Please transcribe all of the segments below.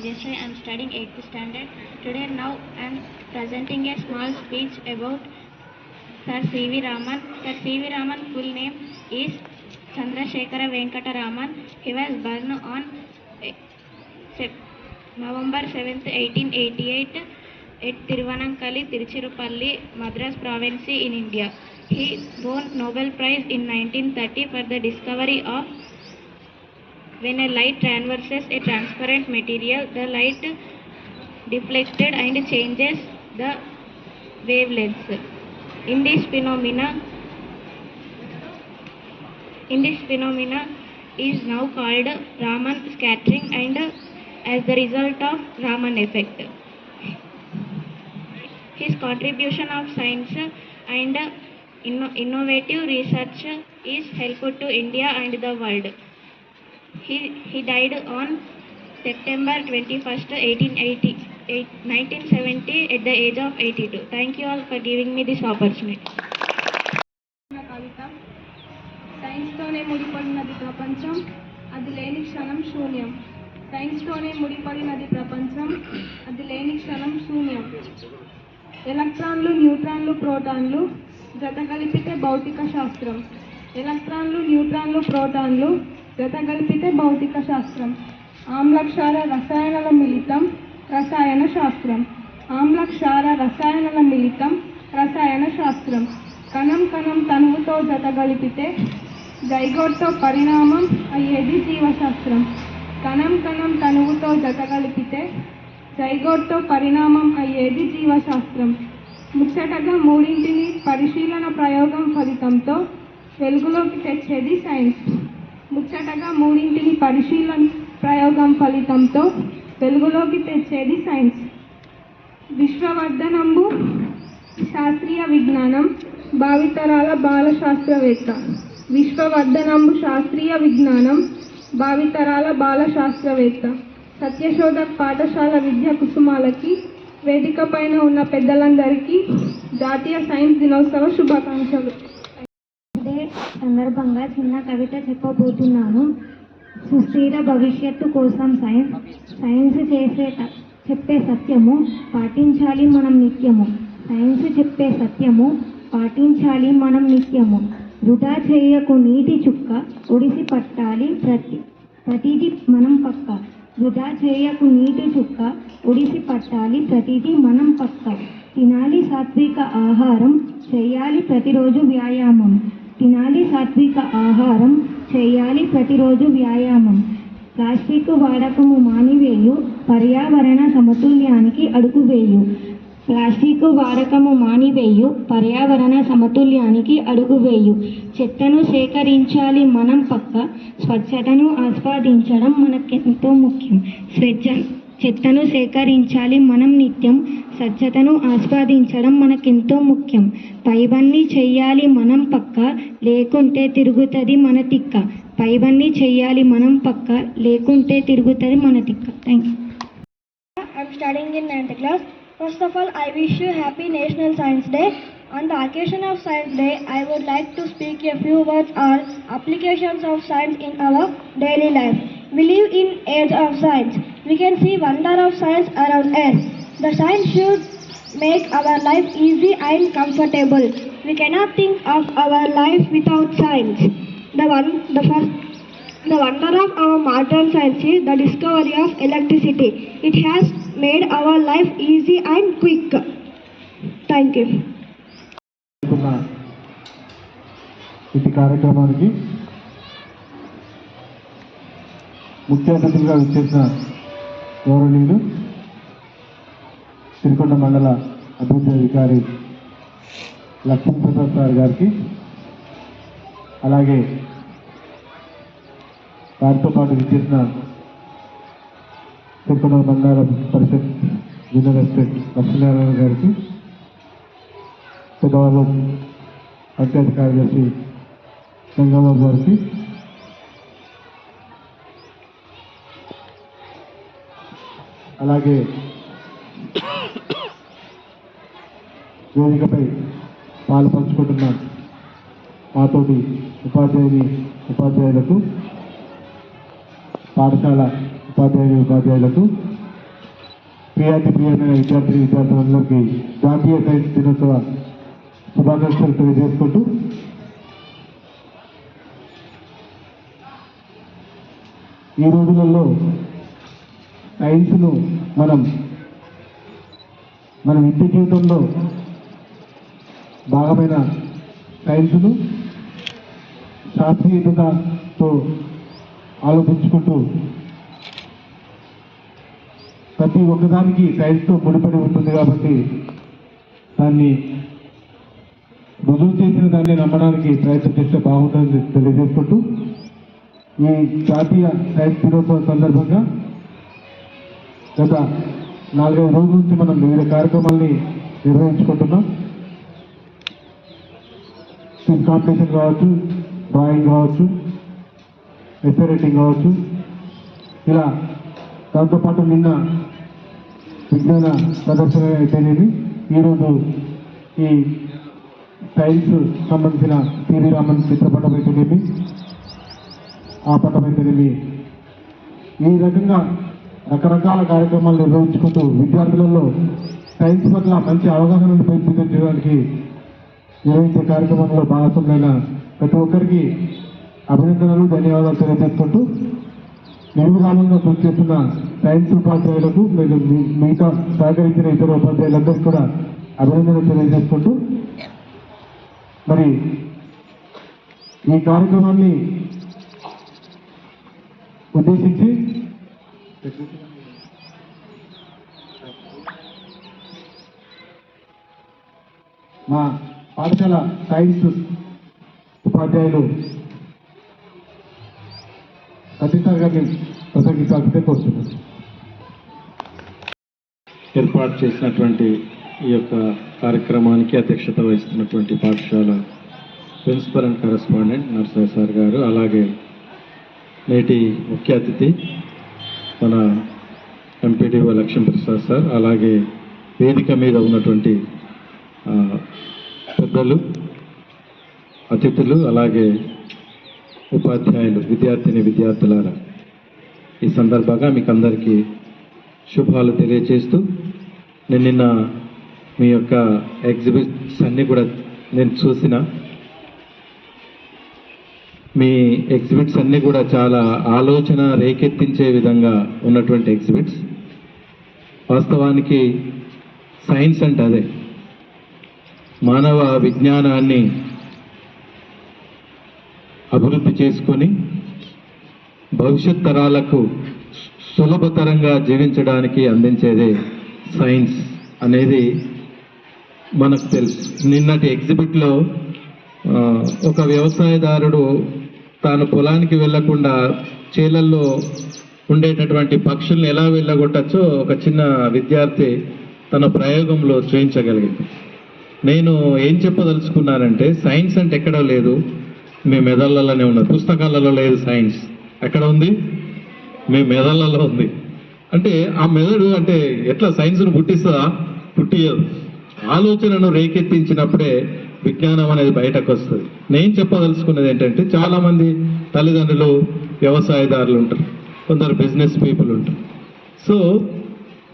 Yesterday I am studying 8th standard. Today now I am presenting a small speech about Sir C.V. Raman. Sir C.V. Raman full name is Chandrasekhara Venkata Raman. He was born on eh, November 7th, 1888 at Tiruvannamalai, Tiruchirappalli, Madras province in India. He won Nobel Prize in 1930 for the discovery of when a light traverses a transparent material, the light deflected and changes the wavelengths. In this phenomena, in this phenomena is now called Raman scattering and as the result of Raman effect. His contribution of science and innovative research is helpful to India and the world. He, he died on September 21st, 1880, eight- 1970 at the age of 82. Thank you all for giving me this opportunity. నా కవిత సైన్స్తోనే ముడిపడినది ప్రపంచం అది లేని క్షణం శూన్యం సైన్స్తోనే ముడిపడినది ప్రపంచం అది లేని క్షణం శూన్యం ఎలక్ట్రాన్లు న్యూట్రాన్లు ప్రోటాన్లు జత కలిపితే భౌతిక శాస్త్రం ఎలక్ట్రాన్లు న్యూట్రాన్లు ప్రోటాన్లు జత కలిపితే భౌతిక శాస్త్రం ఆమ్లక్షార రసాయనాల మిళితం రసాయన శాస్త్రం. ఆమ్లక్షార రసాయనాల మిళితం రసాయన శాస్త్రం. కణం కణం తనువుతో జత కలిపితే జైగోట్తో పరిణామం అయ్యేది జీవశాస్త్రం. కణం కణం తనువుతో జత కలిపితే జైగోట్తో పరిణామం అయ్యేది జీవశాస్త్రం. ముచ్చటగా మూడింటిని పరిశీలన ప్రయోగం ఫలితంతో వెలుగులోకి తెచ్చేది సైన్స్. ముచ్చటగా మూడింటిని పరిశీలన ప్రయోగం ఫలితంతో వెలుగులోకి తెచ్చేది సైన్స్. విశ్వవర్ధనంబు శాస్త్రీయ విజ్ఞానం భావితరాల బాల శాస్త్రవేత్త విశ్వవర్ధనంబు శాస్త్రీయ విజ్ఞానం భావితరాల బాల శాస్త్రవేత్త సత్యశోధక్ పాఠశాల విద్య కుసుమాలకి వేదిక పైన ఉన్న పెద్దలందరికీ జాతీయ సైన్స్ దినోత్సవ శుభాకాంక్షలు. సందర్భంగా చిన్న కవిత చెప్పబోతున్నాను. సుస్థిర భవిష్యత్తు కోసం సైన్స్ సైన్స్ చేసే చెప్పే సత్యము పాటించాలి మనం నిత్యము. సైన్స్ చెప్పే సత్యము పాటించాలి మనం నిత్యము. వృధా చేయకు నీటి చుక్క ఒడిసి పట్టాలి ప్రతి ప్రతిదీ మనం పక్క. వృధా చేయకు నీటి చుక్క ఒడిసి పట్టాలి ప్రతిదీ మనం పక్క. తినాలి సాత్విక ఆహారం చేయాలి ప్రతిరోజు వ్యాయామం. తినాలి సాత్విక ఆహారం చేయాలి ప్రతిరోజు వ్యాయామం. ప్లాస్టిక్ వాడకము మానివేయు పర్యావరణ సమతుల్యానికి అడుగువేయు. ప్లాస్టిక్ వాడకము మానివేయు పర్యావరణ సమతుల్యానికి అడుగువేయు. చెత్తను సేకరించాలి మనం పక్క స్వచ్ఛతను ఆస్వాదించడం మనకెంతో ముఖ్యం. స్వచ్ఛ. చెత్తను సేకరించాలి. మనం నిత్యం స్వచ్ఛతను ఆస్వాదించడం మనకెంతో ముఖ్యం. పైబన్ని చెయ్యాలి మనం పక్క లేకుంటే తిరుగుతుంది మన తిక్క. పైవన్నీ చెయ్యాలి మనం పక్క లేకుంటే తిరుగుతుంది మన తిక్క. Thank you starting in ninth class first of all I wish you happy national science day on the occasion of science day I would like to speak a few words our applications of science in our daily life we in age of science We can see wonder of science around us. The science should make our life easy and comfortable. We cannot think of our life without science. The one, the first the wonder of our modern science is the discovery of electricity. It has made our life easy and quick. Thank you. ఇది కార్యక్రమానికి ముఖ్య అతిథిగా విచ్చేసిన గౌరవనీయులు సిరికొండ మండల అభివృద్ధి అధికారి Lakshmi Prasad sir గారికి అలాగే వారితో పాటు విచ్చేసిన సిరికొండ మండల పరిషత్ జనరల్ ఎస్టేట్ లక్ష్మీనారాయణ గారికి పెద్దవాళ్ళు పంచాయతీ కార్యదర్శి గంగాబాబు గారికి అలాగే వేదికపై పాలు పంచుకుంటున్న మాతోటి ఉపాధ్యాయుని ఉపాధ్యాయులకు పాఠశాల ఉపాధ్యాయుని ఉపాధ్యాయులకు పిఆర్టీ ప్రియమైన విద్యార్థి విద్యార్థులందరికీ జాతీయ సైన్స్ దినోత్సవ శుభాకాంక్షలు తెలియజేసుకుంటూ ఈ రోజులలో సైన్స్ను మనం మన నిత్య జీవితంలో భాగమైన సైన్స్ను శాస్త్రీయతతో ఆలోచించుకుంటూ ప్రతి ఒక్కదానికి సైన్స్తో ముడిపడి ఉంటుంది కాబట్టి దాన్ని రుజువు చేసిన దాన్ని నమ్మడానికి ప్రయత్నం చేస్తే బాగుంటుందని తెలియజేసుకుంటూ ఈ జాతీయ సైన్స్ దినోత్సవం సందర్భంగా గత నాలుగైదు రోజుల నుంచి మనం వివిధ కార్యక్రమాల్ని నిర్వహించుకుంటున్నాం. స్విమ్ కాంపిటీషన్ కావచ్చు డ్రాయింగ్ కావచ్చు ఎస్ఏ రైటింగ్ కావచ్చు. ఇలా దాంతోపాటు నిన్న విజ్ఞాన ప్రదర్శన అయితేనేది ఈరోజు ఈ టైల్స్ సంబంధించిన సివి రామన్ చిత్రపటం అయితేనేమి ఆ పటం అయితేనేమి. ఈ రకంగా రకరకాల కార్యక్రమాలు నిర్వహించుకుంటూ విద్యార్థులలో సైన్స్ పట్ల మంచి అవగాహనను పెంపొందించడానికి నిర్వహించే కార్యక్రమంలో భాగస్వామైన ప్రతి ఒక్కరికి అభినందనలు ధన్యవాదాలు తెలియజేసుకుంటూ నిర్విరామంగా కృషి చేస్తున్న సైన్స్ ఉపాధ్యాయులకు మీరు మిగతా సహకరించిన ఇతర ఉపాధ్యాయులందరికీ కూడా అభినందనలు తెలియజేసుకుంటూ మరి ఈ కార్యక్రమాన్ని ఉద్దేశించి మా పాఠశాల సైన్స్ ఉపాధ్యాయులు ఖచ్చితంగా మేము ప్రసంగించాల్సిందే కోరుతున్నాను. ఏర్పాటు చేసినటువంటి ఈ యొక్క కార్యక్రమానికి అధ్యక్షత వహిస్తున్నటువంటి పాఠశాల principal and correspondent Narsaiah sir గారు అలాగే నేటి ముఖ్య అతిథి మన ఎంపీడీఓ లక్ష్మీ ప్రసాద్ సార్ అలాగే వేదిక మీద ఉన్నటువంటి పెద్దలు అతిథులు అలాగే ఉపాధ్యాయులు విద్యార్థిని విద్యార్థులారా ఈ సందర్భంగా మీకు అందరికీ శుభాలు తెలియజేస్తూ నేను నిన్న మీ యొక్క ఎగ్జిబిట్స్ అన్నీ కూడా నేను చూసిన మీ ఎగ్జిబిట్స్ అన్నీ కూడా చాలా ఆలోచన రేకెత్తించే విధంగా ఉన్నటువంటి ఎగ్జిబిట్స్ వాస్తవానికి సైన్స్ అంటే అదే. మానవ విజ్ఞానాన్ని అభివృద్ధి చేసుకొని భవిష్యత్ తరాలకు సులభతరంగా జీవించడానికి అందించేదే సైన్స్ అనేది మనకు తెలుసు. నిన్నటి ఎగ్జిబిట్లో ఒక వ్యవసాయదారుడు తాను పొలానికి వెళ్ళకుండా చేలల్లో ఉండేటటువంటి పక్షుల్ని ఎలా వెళ్ళగొట్టచ్చో ఒక చిన్న విద్యార్థి తన ప్రయోగంలో చేయించగలిగింది నేను ఏం చెప్పదలుచుకున్నానంటే సైన్స్ అంటే ఎక్కడో లేదు. మీ మెదళ్ళలోనే ఉన్నది పుస్తకాలలో లేదు సైన్స్. ఎక్కడ ఉంది? మీ మెదళ్ళలో ఉంది. అంటే ఆ మెదడు అంటే ఎట్లా సైన్స్ను పుట్టిస్తుందా? పుట్టియదు. ఆలోచనను రేకెత్తించినప్పుడే విజ్ఞానం అనేది బయటకు వస్తుంది. నేను చెప్పదలుచుకున్నది ఏంటంటే చాలామంది తల్లిదండ్రులు వ్యవసాయదారులు ఉంటారు. కొందరు బిజినెస్ పీపుల్ ఉంటారు. సో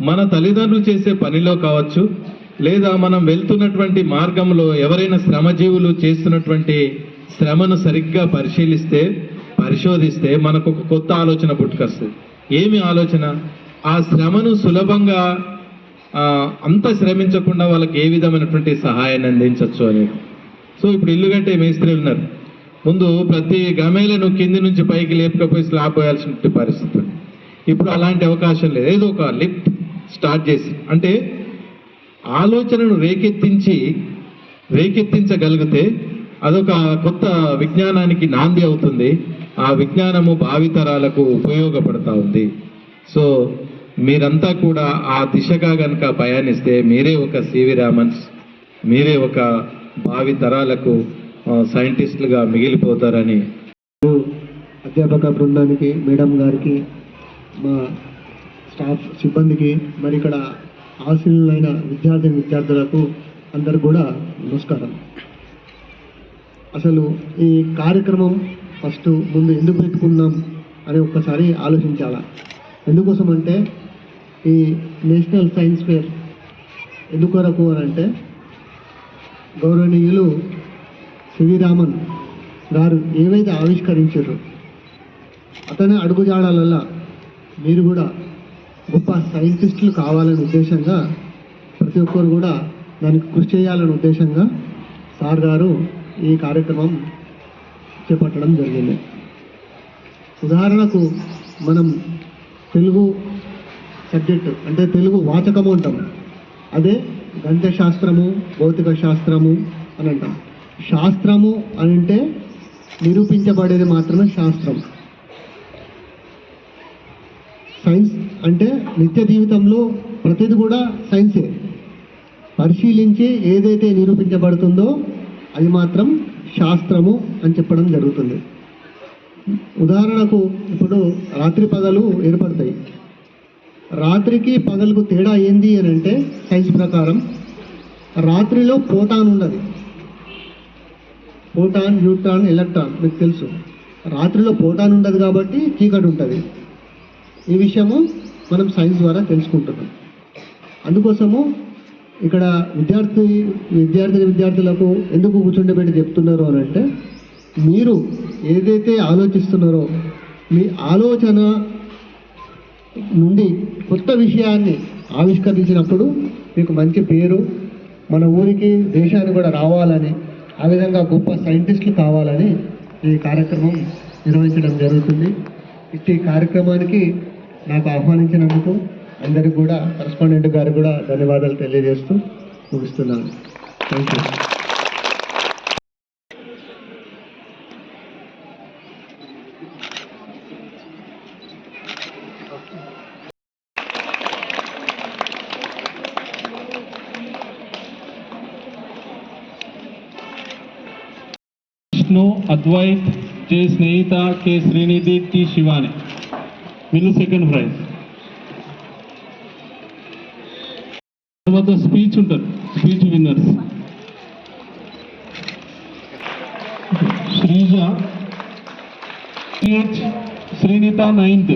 మన తల్లిదండ్రులు చేసే పనిలో కావచ్చు లేదా మనం వెళ్తున్నటువంటి మార్గంలో ఎవరైనా శ్రమజీవులు చేస్తున్నటువంటి శ్రమను సరిగ్గా పరిశీలిస్తే పరిశోధిస్తే మనకు ఒక కొత్త ఆలోచన పుట్టుకొస్తుంది. ఏమి ఆలోచన? ఆ శ్రమను సులభంగా అంత శ్రమించకుండా వాళ్ళకి ఏ విధమైనటువంటి సహాయాన్ని అందించవచ్చు అనేది సో ఇప్పుడు ఇల్లు కంటే మేస్త్రీలు ఉన్నారు. ముందు ప్రతి గమేలను కింది నుంచి పైకి లేపకపోయి స్లాబ్ పోయాల్సిన పరిస్థితి ఇప్పుడు అలాంటి అవకాశం లేదు. ఏదో ఒక లిఫ్ట్ స్టార్ట్ చేసి అంటే ఆలోచనను రేకెత్తించి రేకెత్తించగలిగితే అదొక కొత్త విజ్ఞానానికి నాంది అవుతుంది. ఆ విజ్ఞానము భావితరాలకు ఉపయోగపడతా ఉంది. సో మీరంతా కూడా ఆ దిశగా కనుక పయనిస్తే మీరే ఒక సివి రామన్స్ మీరే ఒక భావి తరాలకు సైంటిస్టులుగా మిగిలిపోతారని. అధ్యాపక బృందానికి మేడం గారికి మా స్టాఫ్ సిబ్బందికి మరి ఇక్కడ ఆశీనులైన విద్యార్థి విద్యార్థులకు అందరు కూడా నమస్కారం. అసలు ఈ కార్యక్రమం ఫస్ట్ ముందు ఎందుకు పెట్టుకున్నాం అని ఒక్కసారి ఆలోచించాలా? ఎందుకోసం అంటే ఈ నేషనల్ సైన్స్ ఫేర్ ఎందుకొరకు అని అంటే గౌరవనీయులు సివి రామన్ గారు ఏవైతే ఆవిష్కరించారో అతని అడుగుజాడలలో మీరు కూడా గొప్ప సైంటిస్టులు కావాలనే ఉద్దేశంగా ప్రతి ఒక్కరు కూడా దానికి కృషి చేయాలనే ఉద్దేశంగా సార్ గారు ఈ కార్యక్రమం చేపట్టడం జరిగింది. ఉదాహరణకు మనం తెలుగు సబ్జెక్టు అంటే తెలుగు వాచకము అంటాం అదే గణిత శాస్త్రము భౌతిక శాస్త్రము అని అంటాం. శాస్త్రము అని అంటే నిరూపించబడేది మాత్రమే శాస్త్రం. సైన్స్ అంటే నిత్య జీవితంలో ప్రతిది కూడా సైన్సే. పరిశీలించి ఏదైతే నిరూపించబడుతుందో అది మాత్రం శాస్త్రము అని చెప్పడం జరుగుతుంది. ఉదాహరణకు ఇప్పుడు రాత్రి పగలు ఏర్పడతాయి. రాత్రికి పగలకు తేడా ఏంది అని అంటే సైన్స్ ప్రకారం రాత్రిలో ప్రోటాన్ ఉండదు ప్రోటాన్ న్యూట్రాన్ ఎలక్ట్రాన్ మీకు తెలుసు. రాత్రిలో ప్రోటాన్ ఉండదు కాబట్టి చీకటి ఉంటుంది. ఈ విషయము మనం సైన్స్ ద్వారా తెలుసుకుంటున్నాం. అందుకోసము ఇక్కడ విద్యార్థి విద్యార్థిని విద్యార్థులకు ఎందుకు కూర్చుండబెట్టి చెప్తున్నారో అని అంటే మీరు ఏదైతే ఆలోచిస్తున్నారో మీ ఆలోచన నుండి కొత్త విషయాన్ని ఆవిష్కరించినప్పుడు మీకు మంచి పేరు మన ఊరికి దేశానికి కూడా రావాలని ఆ విధంగా గొప్ప సైంటిస్టులు కావాలని ఈ కార్యక్రమం నిర్వహించడం జరుగుతుంది. ఇట్టి కార్యక్రమానికి నాకు ఆహ్వానించినందుకు అందరికి కూడా కరస్పాండెంట్ గారు కూడా ధన్యవాదాలు తెలియజేస్తూ ముగిస్తున్నాను. Thank you Advaith J Snehitha K. Srinidhi T. Shivani. వీళ్ళు సెకండ్ ప్రైజ్. తర్వాత స్పీచ్ ఉంటారు speech winners. Sreeja T H Srinitha ninth.